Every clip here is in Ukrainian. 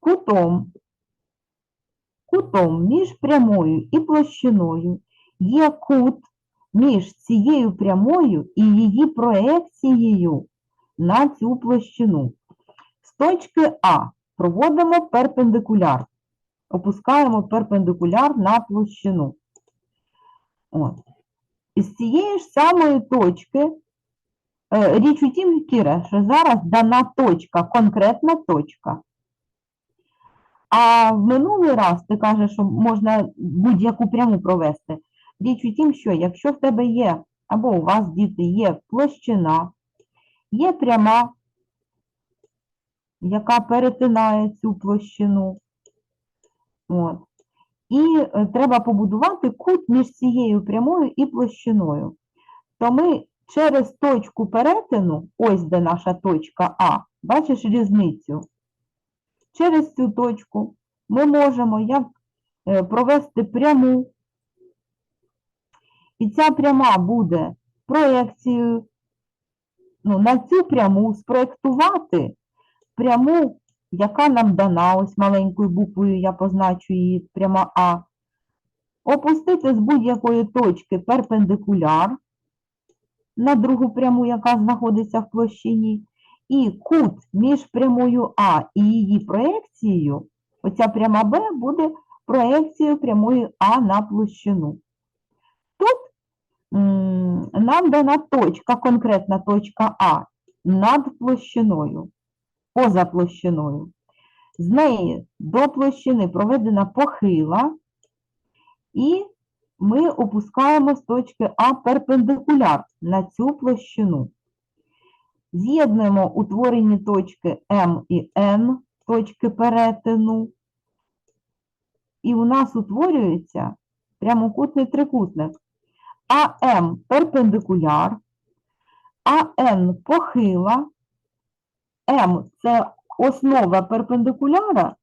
кутом, кутом між прямою і площиною є кут між цією прямою і її проекцією на цю площину. З точки А проводимо перпендикуляр. Опускаємо перпендикуляр на площину. От. І з цієї ж самої точки, е, річ у тім, Кіра, що зараз дана точка, конкретна точка. А в минулий раз ти кажеш, що можна будь-яку пряму провести. Річ у тім, що якщо в тебе є, або у вас діти є площина, є пряма, яка перетинає цю площину. От. І е, треба побудувати кут між цією прямою і площиною. То ми через точку перетину, ось де наша точка А, бачиш різницю? Через цю точку ми можемо як е, провести пряму. І ця пряма буде проекцією ну, на цю пряму спроектувати пряму, яка нам дана, ось маленькою буквою я позначу її пряма А. Опустити з будь-якої точки перпендикуляр на другу пряму, яка знаходиться в площині, і кут між прямою А і її проекцією, оця пряма Б буде проекцією прямої А на площину. Тут нам дана точка, конкретна точка А над площиною, поза площиною. З неї до площини проведена похила, і ми опускаємо з точки А перпендикуляр на цю площину. З'єднуємо утворені точки М і Н, точки перетину, і у нас утворюється прямокутний трикутник. АМ перпендикуляр, АН похила, М це основа перпендикуляра,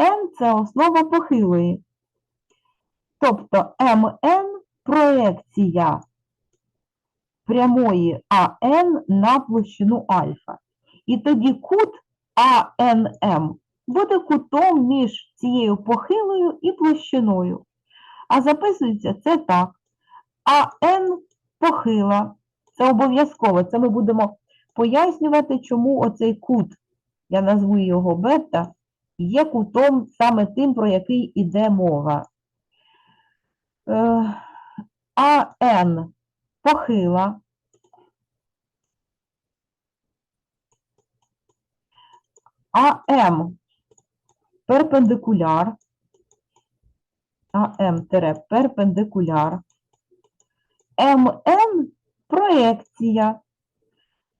Н це основа похилої. Тобто МН проекція прямої АН на площину альфа. І тоді кут АНМ буде кутом між цією похилою і площиною. А записується це так. АН похила. Це обов'язково. Це ми будемо пояснювати, чому оцей кут, я назву його бета, є кутом саме тим, про який іде мова. Е, АН похила. АМ перпендикуляр. АМ перпендикуляр. МН проекція.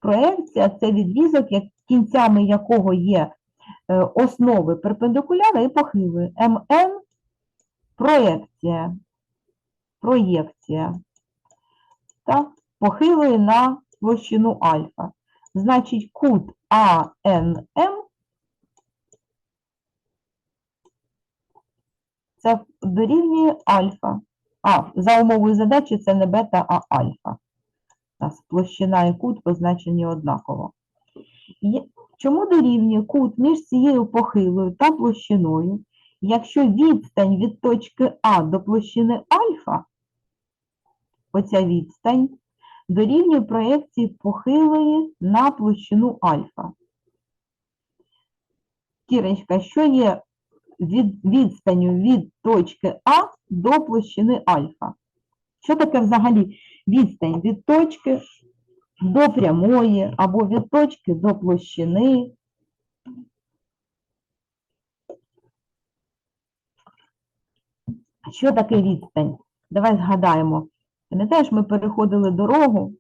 Проекція це відрізок, кінцями якого є е, основи перпендикуляра і похилої. МН проекція. Проєкція. Так, похилої на площину альфа. Значить, кут АНМ це дорівнює альфа. А, за умовою задачі це не бета, а альфа. Нас площина і кут позначені однаково. Чому дорівнює кут між цією похилою та площиною, якщо відстань від точки А до площини альфа, оця відстань, дорівнює проекції похилої на площину альфа. Кірочка, що є від, відстанню від точки А до площини альфа? Що таке взагалі відстань від точки до прямої або від точки до площини? Що таке відстань? Давай згадаємо. Пам'ятаєш, ми переходили дорогу.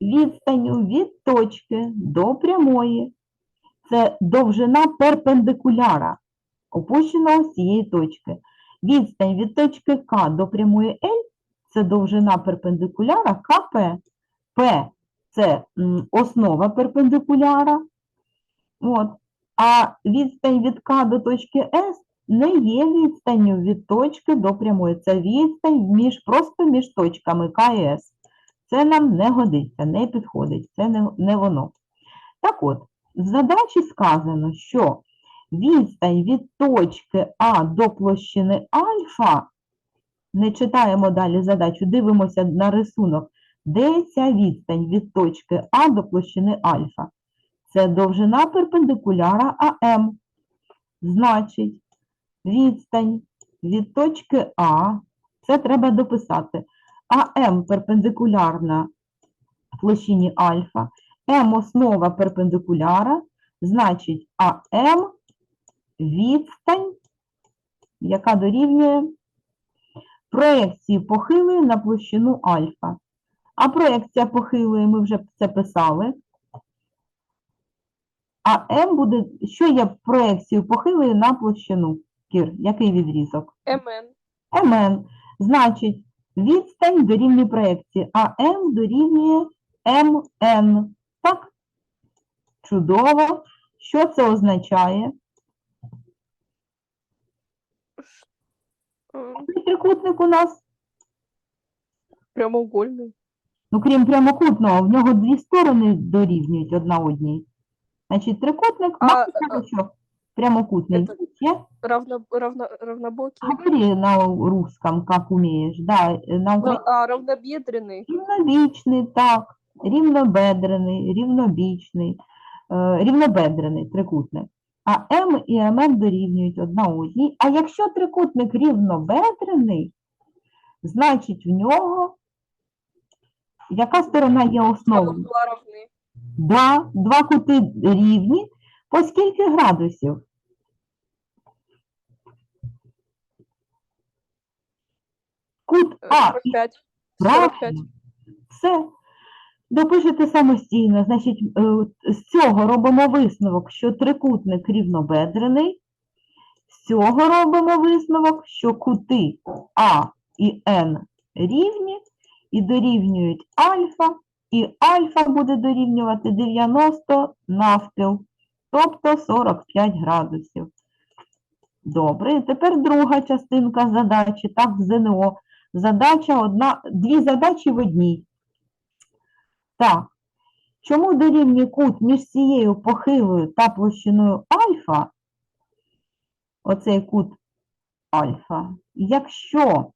Відстанню від точки до прямої. Це довжина перпендикуляра, опущеного з цієї точки. Відстань від точки К до прямої L – це довжина перпендикуляра КП. П – це основа перпендикуляра. От. А відстань від К до точки С не є відстанню від точки до прямої. Це відстань між, просто між точками К і С. Це нам не годиться, не підходить, це не, не воно. Так от, в задачі сказано, що відстань від точки А до площини альфа, не читаємо далі задачу, дивимося на рисунок, де ця відстань від точки А до площини альфа. Це довжина перпендикуляра АМ. Значить, відстань від точки А, це треба дописати, АМ перпендикулярна площині альфа, М основа перпендикуляра, значить АМ відстань, яка дорівнює проекції похилої на площину альфа. А проекція похилої, ми вже це писали. А М буде, що є проекцією похилої на площину? Кір, який відрізок? МН. МН. Значить, відстань дорівнює проекції, а М дорівнює МН. Так? Чудово. Що це означає? Який Трикутник у нас, Прямоугольний. ну крім прямокутного, в нього дві сторони дорівнюють одна одній. Значить, трикутник, А, мабуть, а, що прямокутний. это- Є? Равно, равно, равнобокий. Говори на русском, как умеешь. Да, э, на Ну, українському. а, равнобедренный. Рівнобічний, так, рівнобедрений, рівнобічний, е, рівнобедрений трикутник. А М і МН дорівнюють одна одній. А якщо трикутник рівнобедрений, значить в нього яка сторона є основою? Была равны. Да, два кути рівні. По скільки градусів? Кут Э, А 45. 45. Все. Допишете самостійно. Значить, е, з цього робимо висновок, що трикутник рівнобедрений. З цього робимо висновок, що кути А і Н рівні і дорівнюють альфа, і альфа буде дорівнювати 90 навпіл, тобто 45 градусів. Добре, і тепер друга частинка задачі, так, в ЗНО. Задача одна, дві задачі в одній. Так, чому дорівнює кут між цією похилою та площиною альфа, оцей кут альфа, якщо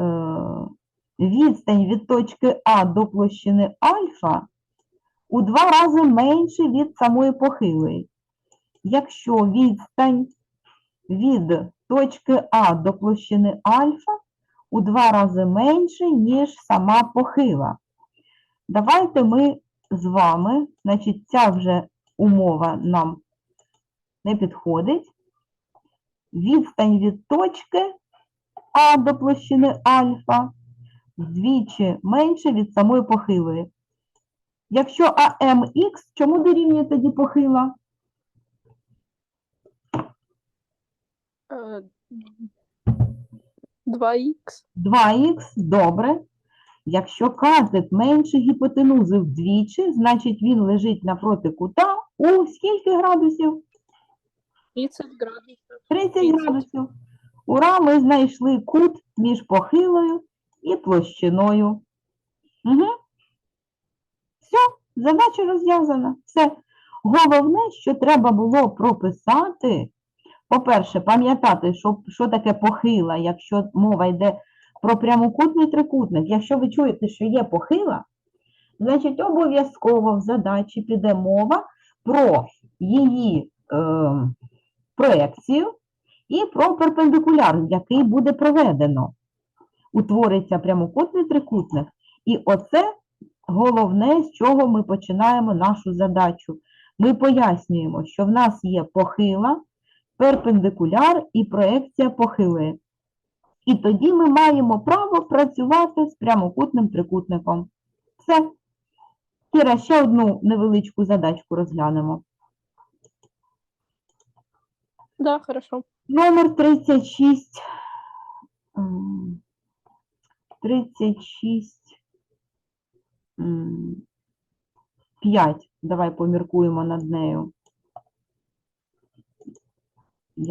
е, відстань від точки А до площини альфа у два рази менше від самої похилої. Якщо відстань від точки А до площини альфа у два рази менше, ніж сама похила. Давайте ми з вами, значить, ця вже умова нам не підходить. Відстань від точки А до площини альфа вдвічі менше від самої похилої. Якщо АМХ, чому дорівнює тоді похила? Э, 2х. 2х, добре. Якщо катет менше гіпотенузи вдвічі, значить він лежить напроти кута у скільки градусів? 30 градусов. 30 30. градусів. Ура, ми знайшли кут між похилою і площиною. Угу. Все, задача розв'язана. Все. Головне, що треба було прописати, по-перше, пам'ятати, що, що таке похила, якщо мова йде про прямокутний трикутник. Якщо ви чуєте, що є похила, значить обов'язково в задачі піде мова про її е, проекцію і про перпендикуляр, який буде проведено. Утвориться прямокутний трикутник. І оце головне, з чого ми починаємо нашу задачу. Ми пояснюємо, що в нас є похила, перпендикуляр і проекція похили. І тоді ми маємо право працювати з прямокутним трикутником. Все. Кіра, ще одну невеличку задачку розглянемо. Да, хорошо. Номер 36. 36. 5. Давай поміркуємо над нею.